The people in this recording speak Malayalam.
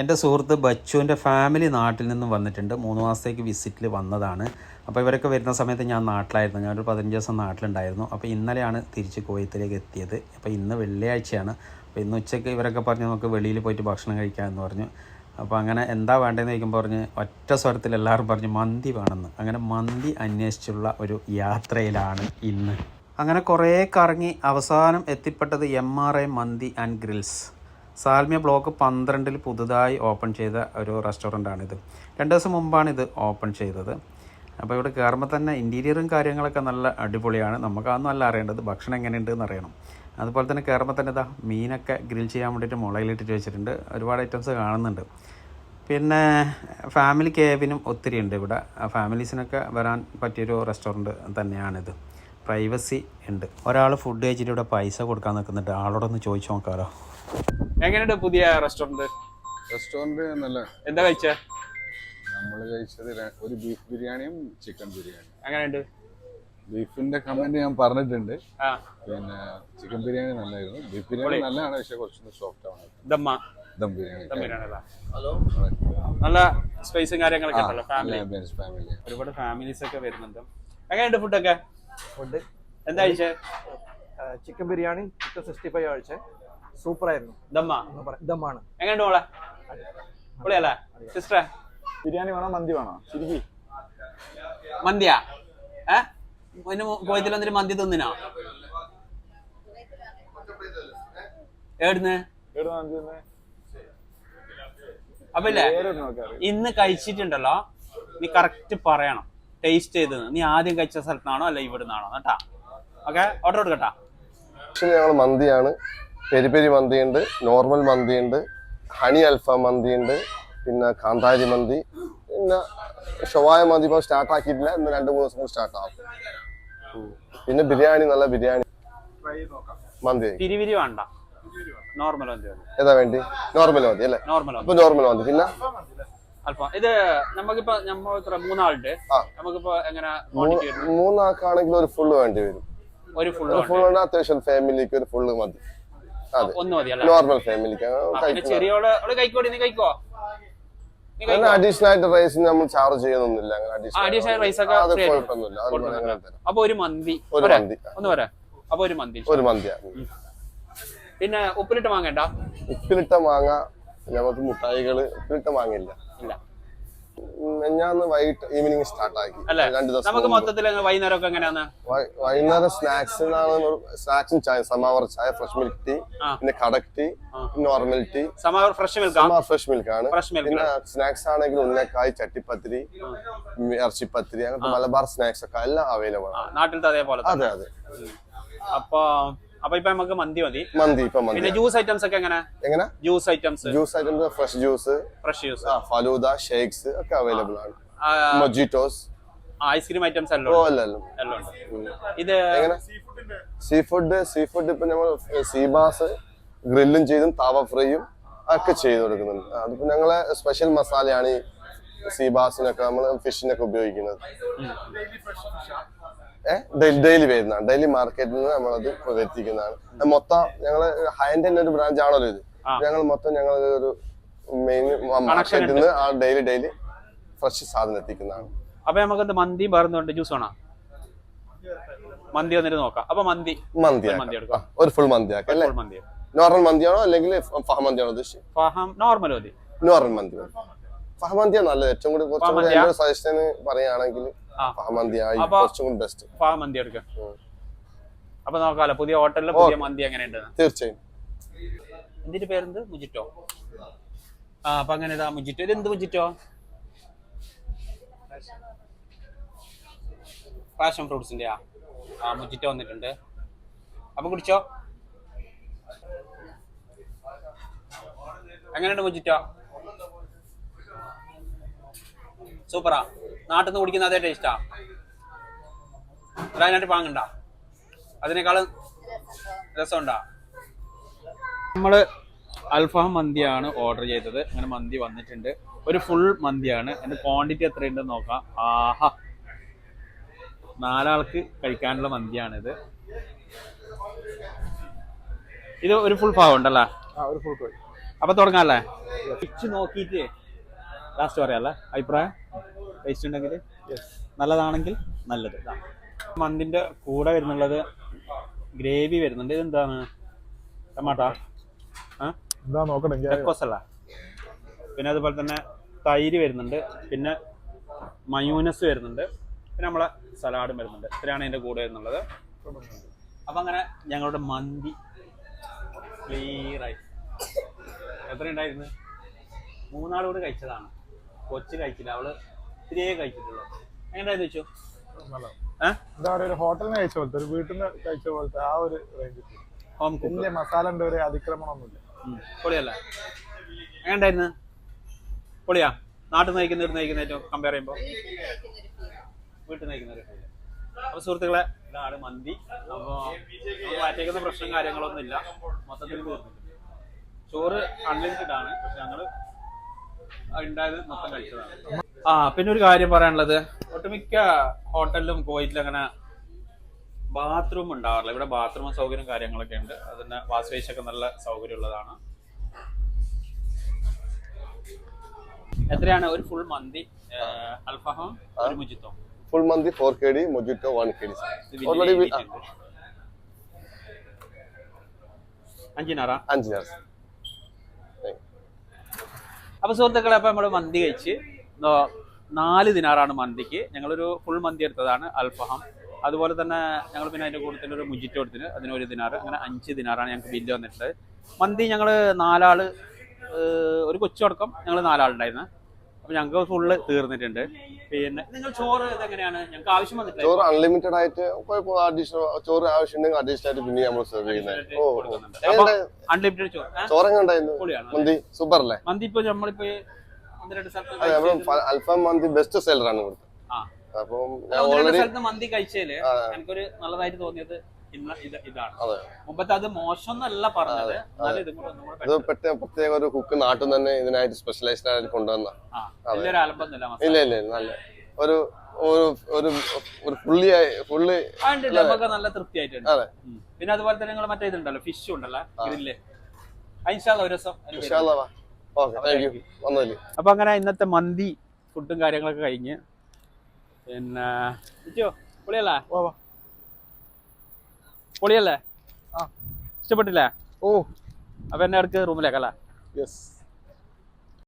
എന്റെ സുഹൃത്ത് ബച്ചുവിന്റെ ഫാമിലി നാട്ടിൽ നിന്നും വന്നിട്ടുണ്ട്. മൂന്ന് മാസത്തേക്ക് വിസിറ്റിൽ വന്നതാണ്. അപ്പോൾ ഇവരൊക്കെ വരുന്ന സമയത്ത് ഞാൻ നാട്ടിലായിരുന്നു. ഞാനൊരു പതിനഞ്ച് ദിവസം നാട്ടിലുണ്ടായിരുന്നു. അപ്പോൾ ഇന്നലെയാണ് തിരിച്ച് കോയത്തിലേക്ക് എത്തിയത്. അപ്പോൾ ഇന്ന് വെള്ളിയാഴ്ചയാണ്. അപ്പോൾ ഇന്ന് ഉച്ചയ്ക്ക് ഇവരൊക്കെ പറഞ്ഞു നമുക്ക് വെളിയിൽ പോയിട്ട് ഭക്ഷണം കഴിക്കാമെന്ന് പറഞ്ഞു. അപ്പോൾ അങ്ങനെ എന്താ വേണ്ടതെന്ന് ചോദിക്കുമ്പോൾ പറഞ്ഞ് ഒറ്റ സ്വരത്തിൽ എല്ലാവരും പറഞ്ഞു മന്തി വേണമെന്ന്. അങ്ങനെ മന്തി അന്വേഷിച്ചുള്ള ഒരു യാത്രയിലാണ് ഇന്ന്. അങ്ങനെ കുറേ കറങ്ങി അവസാനം എത്തിപ്പെട്ടത് M R I Mandi and grills. Salmiya block പന്ത്രണ്ടിൽ പുതുതായി ഓപ്പൺ ചെയ്ത ഒരു റെസ്റ്റോറന്റാണിത് രണ്ട് ദിവസം മുമ്പാണ് ഇത് ഓപ്പൺ ചെയ്തത്. അപ്പോൾ ഇവിടെ കയറുമ്പോൾ തന്നെ ഇന്റീരിയറും കാര്യങ്ങളൊക്കെ നല്ല അടിപൊളിയാണ്. നമുക്കതൊന്നും അല്ല അറിയേണ്ടത്. ഭക്ഷണം എങ്ങനെയുണ്ട് എന്ന് അറിയണം. അതുപോലെ തന്നെ കയറുമ്പോൾ തന്നെ ഇതാ മീനൊക്കെ ഗ്രിൽ ചെയ്യാൻ വേണ്ടിയിട്ട് മുളയിലിട്ടിട്ട് വെച്ചിട്ടുണ്ട്. ഒരുപാട് ഐറ്റംസ് കാണുന്നുണ്ട്. പിന്നെ ഫാമിലി കേബിനും ഒത്തിരി ഉണ്ട് ഇവിടെ. ഫാമിലീസിനൊക്കെ വരാൻ പറ്റിയൊരു റെസ്റ്റോറന്റ് തന്നെയാണിത്. പ്രൈവസി ഉണ്ട്. ഒരാൾ ഫുഡ് കഴിച്ചിട്ട് ഇവിടെ പൈസ കൊടുക്കാൻ നിൽക്കുന്നുണ്ട്. ആളോടൊന്ന് ചോദിച്ചു നോക്കാമല്ലോ എങ്ങനെയുണ്ട് പുതിയ റെസ്റ്റോറന്റ് റെസ്റ്റോറന്റ് നല്ല. എന്താ കഴിച്ചേ? നമ്മൾ കഴിച്ചത് ഒരു ബീഫ് ബിരിയാണിയും ചിക്കൻ ബിരിയാണി അങ്ങനെയുണ്ട് ബീഫിന്റെ കമന്റ് ഞാൻ പറഞ്ഞിട്ടുണ്ട്. ആ. പിന്നെ ചിക്കൻ ബിരിയാണി നല്ലായിരുന്നു ബീഫ് ബിരിയാണി നല്ലതാണ് പക്ഷെ കുറച്ചൊന്ന് സോഫ്റ്റ് ആണ്. ദമ്മ. ദം ബിരിയാണി. ദം ബിരിയാണി അല്ലേ? നല്ല സ്പേസും കാര്യങ്ങളൊക്കെ ഉണ്ടല്ലോ ഫാമിലി ഫാമിലി ഒരുപാട് ഫാമിലീസ് ഒക്കെ വരുന്നുണ്ട്. എങ്ങനെയുണ്ട് ഫുഡൊക്കെ ഫുഡ് എന്താ കഴിച്ചേ? Chicken biryani chicken sixty five കഴിച്ച. സൂപ്പർ ആയിരുന്നു ദമ്മ ദമ്മാണ്. എങ്ങനെയുണ്ട് മോളെ? പൊളിയല്ലേ സിസ്റ്ററെ? ബിരിയാണി വേണോ മന്തി വേണോ? ശരിക്കും. മന്തിയാ? ഏ? മുന്നേ കോയത്തിൽ വന്നിട്ട് മന്തി തിന്നിനോ? എവിടുന്ന്? അപ്പൊ ഇല്ലേ ഇന്ന് കഴിച്ചിട്ടുണ്ടല്ലോ. നീ കറക്റ്റ് പറയണം. ടേസ്റ്റ് ചെയ്തത്. നീ ആദ്യം കഴിച്ച സ്ഥലത്താണോ അല്ല ഇവിടുന്നാണോ? കേട്ടാ. ഓക്കെ ഓർഡർ കൊടുക്കട്ടാ. ഞങ്ങൾ മന്തിയാണ്. പെരി പെരി മന്തിയുണ്ട് നോർമൽ മന്തിയുണ്ട് ഹണി അൽഫാം മന്തിയുണ്ട് പിന്നെ കാന്താരി മന്തി പിന്നെ ഷവായ മന്തി ഇപ്പോൾ സ്റ്റാർട്ട് ആക്കിയിട്ടില്ല ഇന്ന് രണ്ട് മൂന്ന് ദിവസം സ്റ്റാർട്ട് ആവും. പിന്നെ ബിരിയാണി നല്ല ബിരിയാണി. മന്തി. തിരിവിരി വേണ്ട. നോർമൽ മന്തി മതി. ഏതാ വേണ്ടി? നോർമൽ മതി അല്ലേ? നോർമൽ അപ്പൊ മന്തി. നോർമൽ മന്തി പിന്നെ അല്പം ഇത് നമുക്കിപ്പോ നമ്മ മൂന്നാളുണ്ട്. നമുക്കിപ്പോ എങ്ങനെ മൂന്നാൾക്കാണെങ്കിൽ ഒരു ഫുള്ള് വേണ്ടി വരും. ഒരു ഫുൾ ഒരു ഫുൾ അത്യാവശ്യം ഫാമിലിക്ക് ഒരു ഫുള്ള് മതി. ഒന്ന് മതി നോർമൽ ഫാമിലിക്ക് ചെറിയോൾ അവൾ നീ കഴിക്കോ അഡീഷണൽ ആയിട്ട് റൈസ് നമ്മൾ ചാർജ് ചെയ്യുന്നൊന്നുമില്ല. ഒക്കെ അപ്പൊ ഒരു മന്തി. ഒരു മന്തി. ഒന്ന് അപ്പൊ ഒരു മന്തി. ഒരു മന്തിയാണ് പിന്നെ ഉപ്പിലിട്ട് വാങ്ങണ്ട ഉപ്പിലിട്ട മാങ്ങ ഞങ്ങൾക്ക് മുട്ടായികൾ ഉപ്പിലിട്ട മാങ്ങയില്ല. ഇല്ല. ഞാൻ വൈകിട്ട് ഈവനിങ് സ്റ്റാർട്ട് ആക്കി. അല്ലേ? രണ്ട് ദിവസം നമുക്ക് മൊത്തത്തിൽ വൈകുന്നേരം ഒക്കെ എങ്ങനെയാന്ന് വൈ- വൈകുന്നേരം സ്നാക്സിനാണ് സ്നാക്സും ചായ സമാവർ ചായ ഫ്രഷ് മിൽക്ക് ടീ. പിന്നെ കടക് tea normal tea samovar fresh milk samovar fresh milk ആണ്. പിന്നെ സ്നാക്സ് ആണെങ്കിൽ ഉന്നക്കായ് ചട്ടിപ്പത്തിരി ഇറച്ചിപ്പത്തിരി അങ്ങനത്തെ മലബാർ സ്നാക്സ് ഒക്കെ എല്ലാം അവൈലബിൾ ആണ്. നാട്ടിലത്തെ അതേപോലെ അതെ അതെ. അപ്പൊ അപ്പൊ ഇപ്പൊ നമുക്ക് മന്തി മതി. മന്തി ഇപ്പൊ മന്തി. പിന്നെ ജ്യൂസ് ഐറ്റംസ് ഒക്കെ എങ്ങനെ? എങ്ങനെ? Juice items juice items fresh juice fresh juice ആ ഫലൂദ ഷേക്സ് ഒക്കെ അവൈലബിൾ ആണ്. മൊജിറ്റോസ് ഐസ്ക്രീം ഐറ്റംസ് എല്ലാം എല്ലാം ഇത് എങ്ങനെ? സീ ഫുഡ് സീ ഫുഡ് ഇപ്പൊ നമ്മൾ സീബാസ് ഗ്രില്ലും ചെയ്തും താവ ഫ്രൈയും ഒക്കെ ചെയ്തു കൊടുക്കുന്നുണ്ട്. അതിപ്പോ ഞങ്ങളെ സ്പെഷ്യൽ മസാലയാണ് ഈ സീബാസിനൊക്കെ നമ്മൾ ഫിഷിനൊക്കെ ഉപയോഗിക്കുന്നത്. ഡെയിലി വരുന്നതാണ്. ഡെയിലി മാർക്കറ്റിൽ നിന്ന് നമ്മളത് എത്തിക്കുന്നതാണ്. മൊത്തം ഞങ്ങൾ ഹൈൻഡ് ഒരു ബ്രാഞ്ച് ആണല്ലോ ഇത്. ഞങ്ങൾ മൊത്തം ഞങ്ങൾ ഒരു മെയിൻ മാർക്കറ്റിൽ നിന്ന് ആ ഡെയിലി ഡെയിലി ഫ്രഷ് സാധനം എത്തിക്കുന്നതാണ്. അപ്പൊ നമുക്ക് എന്ത് മന്തി പറഞ്ഞുണ്ട് ജ്യൂസ് വേണോ? മന്തി വന്നിട്ട് നോക്കാം. അപ്പൊ മന്തി. മന്തി മന്തി എടുക്കാം. ഒരു ഫുൾ മന്തി ആക്കാം അല്ലേ? മന്തി. നോർമൽ മന്തിയാണോ അല്ലെങ്കിൽ ഫഹ മന്തിയാണോ ഉദ്ദേശിച്ചത്? ഫഹം നോർമൽ മതി. നോർമൽ മന്തി ഫഹം മന്തിയാണ് നല്ലത്. ഏറ്റവും കൂടുതൽ കുറച്ചുകൂടി മന്തിയാ? സജഷൻ പറയുകയാണെങ്കിൽ ഫഹം മന്തി എടുക്കാം. അപ്പൊ നോക്കാലോ പുതിയ ഹോട്ടലിലെ പുതിയ മന്തി എങ്ങനെയുണ്ട്? തീർച്ചയായും. എന്തിന്റെ പേരെന്ത്? മുജിറ്റോ. ആ അപ്പൊ അങ്ങനെ ഇതാ മുജിറ്റോ. ഇത് എന്ത് മുജിറ്റോ? പാഷൻ ഫ്രൂട്ട്സിന്റെ ആ ആ മുജിറ്റോ വന്നിട്ടുണ്ട്. അപ്പൊ കുടിച്ചോ. എങ്ങനെയുണ്ട് മുജിറ്റോ? സൂപ്പറാ. നാട്ടിൽ നിന്ന് കുടിക്കുന്ന അതേ ടേസ്റ്റാ അതിനായിട്ട് പാങ്ങണ്ട അതിനേക്കാളും രസമുണ്ടാ. നമ്മൾ അൽഫാം മന്തിയാണ് ഓർഡർ ചെയ്തത്. അങ്ങനെ മന്തി വന്നിട്ടുണ്ട്. ഒരു ഫുൾ മന്തിയാണ്. അതിന്റെ ക്വാണ്ടിറ്റി എത്രയുണ്ടെന്ന് നോക്കാം. ആഹാ. നാലാൾക്ക് കഴിക്കാനുള്ള മന്തിയാണിത്. ഇത് ഒരു ഫുൾ ഫാവ് ഉണ്ടല്ലേ ഒരു ഫുൾ കോഴി അപ്പൊ തുടങ്ങാല്ലേ നോക്കിയിട്ട് ലാസ്റ്റ് പറയാല്ലേ അഭിപ്രായം? ടേസ്റ്റ് ഉണ്ടെങ്കിൽ? നല്ലതാണെങ്കിൽ നല്ലത്. മന്തിന്റെ കൂടെ വരുന്നുള്ളത് ഗ്രേവി വരുന്നുണ്ട്. ഇതെന്താണ്? ടമാട്ടാ എന്താ നോക്കട്ടെ പിന്നെ അതുപോലെ തന്നെ തൈര് വരുന്നുണ്ട്. പിന്നെ മയൂനസ് വരുന്നുണ്ട്. പിന്നെ നമ്മളെ സലാഡും വരുന്നുണ്ട്. ഇത്രയാണ് ഇതിന്റെ കൂടെ വരുന്നുള്ളത്. അപ്പൊ അങ്ങനെ ഞങ്ങളുടെ മന്തി ക്ലിയറായി എത്ര ഉണ്ടായിരുന്നു മൂന്നാളൂടെ കഴിച്ചതാണ്. കൊച്ചു കഴിച്ചില്ല അവൾ ഇത്തിരിയേ കഴിച്ചിട്ടുള്ളൂ എങ്ങനെയായിരുന്നു വെച്ചു ഏഹ് എന്താ പറയുക ഒരു ഹോട്ടലിൽ നിന്ന് കഴിച്ച പോലത്തെ ഒരു വീട്ടിൽ നിന്ന് കഴിച്ച പോലത്തെ ആ ഒരു റേഞ്ച് ഹോം കുക്ക് വലിയ മസാലന്റെ ഒരു അതിക്രമണമൊന്നുമില്ല. പൊളിയല്ല. എങ്ങനെ ഉണ്ടായിരുന്നു പൊളിയാ. നാട്ടിൽ നിന്ന് നയിക്കുന്ന ഇവിടുന്ന് നയിക്കുന്ന ഏറ്റവും കമ്പയർ ചെയ്യുമ്പോൾ വീട്ടിൽ നിന്ന് ഒരു. അപ്പൊ സുഹൃത്തുക്കളെ ഇതാണ് മന്തി. അപ്പൊ മാറ്റേക്കുന്ന പ്രശ്നം കാര്യങ്ങളൊന്നും ഇല്ല മൊത്തത്തിൽ ചോറ് അൺലിമിറ്റഡ് ആണ്. പക്ഷെ ഞങ്ങൾ ഉണ്ടായത് മൊത്തം കഴിച്ചതാണ്. ആ പിന്നെ ഒരു കാര്യം പറയാനുള്ളത്. ഒട്ടുമിക്ക ഹോട്ടലിലും കോയിറ്റിലും അങ്ങനെ ബാത്റൂം ഉണ്ടാവാറില്ല. ഇവിടെ ബാത്റൂം സൗകര്യം കാര്യങ്ങളൊക്കെ ഉണ്ട്. അതിന് വാസ്വേഷ് ഒക്കെ നല്ല സൗകര്യമുള്ളതാണ്. എത്രയാണ്? ഒരു ഫുൾ മന്തി അൽഫഹം ഒരു മുജിത്തോ? ഫുൾ മന്തി four K D mojito one K D. Already. അഞ്ചിനാറ? അഞ്ച് ഞാൻ അപ്പൊ സുഹൃത്തുക്കളെ അപ്പൊ നമ്മൾ മന്തി കഴിച്ച് നാല് ദിനാറാണ് മന്തിക്ക്. ഞങ്ങളൊരു ഫുൾ മന്തി എടുത്തതാണ് അൽഫഹം അതുപോലെ തന്നെ ഞങ്ങൾ പിന്നെ അതിന്റെ കൂട്ടത്തിൽ ഒരു മുജിറ്റോ അതിന് ഒരു ദിനാറ്. അങ്ങനെ അഞ്ച് ദിനാറാണ് ഞങ്ങൾക്ക് ബില്ല് വന്നിട്ടുള്ളത്. മന്തി ഞങ്ങൾ ഏഹ്, ഒരു കൊച്ചടക്കം ഞങ്ങൾ നാലാളുണ്ടായിരുന്നു. അപ്പൊ ഞങ്ങൾക്ക് ഫുള്ള് തീർന്നിട്ടുണ്ട്. പിന്നെ നിങ്ങൾ ചോറ് ഇതെങ്ങനെയാണ്? ഞങ്ങൾക്ക് ആവശ്യം വന്നിട്ടില്ല. ചോറ് അൺലിമിറ്റഡ് ആയിട്ട് അഡീഷണൽ ചോറ് ആവശ്യമുണ്ടെങ്കിൽ അഡീഷണൽ ആയിട്ട് പിന്നെ നമ്മൾ സെർവ് ചെയ്യുന്നത് അൺലിമിറ്റഡ് ചോറ്? ചോറ്. ഉണ്ടായിരുന്നു മന്തി സൂപ്പർ അല്ലേ മന്തി? ഇപ്പൊ നമ്മളിപ്പോ അൽഫാം മന്തി ബെസ്റ്റ് സെല്ലർ ആണ് ഇവിടുത്തെ. അപ്പം ഞാൻ ഓൾറെഡി മന്തി കഴിച്ചേൽ. എനിക്കൊരു നല്ലതായിട്ട് തോന്നിയത് ഇന്ന ഇത് ഇതാണ്. അതെ. മുമ്പത്തെ അത് മോശം എന്നല്ല പറഞ്ഞത് എന്നാലും ഇതും കൂടെ ഒന്നും കൂടെ ഇത് better. പ്രത്യേക പ്രത്യേക ഒരു കുക്ക് നാട്ടിൽ തന്നെ ഇതിനായിട്ട് സ്പെഷ്യലൈസ്ഡ് ആയിട്ട് കൊണ്ടുവന്ന. ആ വലിയൊരു അലമ്പൊന്നുമില്ല മസാല. ഇല്ല ഇല്ല നല്ല ഒരു ഒരു ഒരു ഒരു ഫുള്ളി ഫുള്ളി അതുകൊണ്ട് നമുക്ക് നല്ല തൃപ്തിയായിട്ടുണ്ട്. അതെ. ഉം. പിന്നെ അതുപോലെ തന്നെ നിങ്ങൾ മറ്റേ ഇതുണ്ടല്ലോ ഫിഷ് ഉണ്ടല്ലോ ഗ്രില്ല്. ഒരു ദിവസം അതിന് വരും. ഇൻഷാല്ലാ ഓക്കെ താങ്ക് യു വന്നതിൽ അപ്പൊ അങ്ങനെ ഇന്നത്തെ മന്തി ഫുഡും കാര്യങ്ങളൊക്കെ കഴിഞ്ഞ്. പിന്നെ പൊളിയല്ലേ? വാ. പൊളിയല്ലേ. ഇഷ്ടപ്പെട്ടില്ലേ? ഓ. അപ്പൊ എന്നെ അടുക്ക് റൂമിലേക്കല്ലേ? യെസ്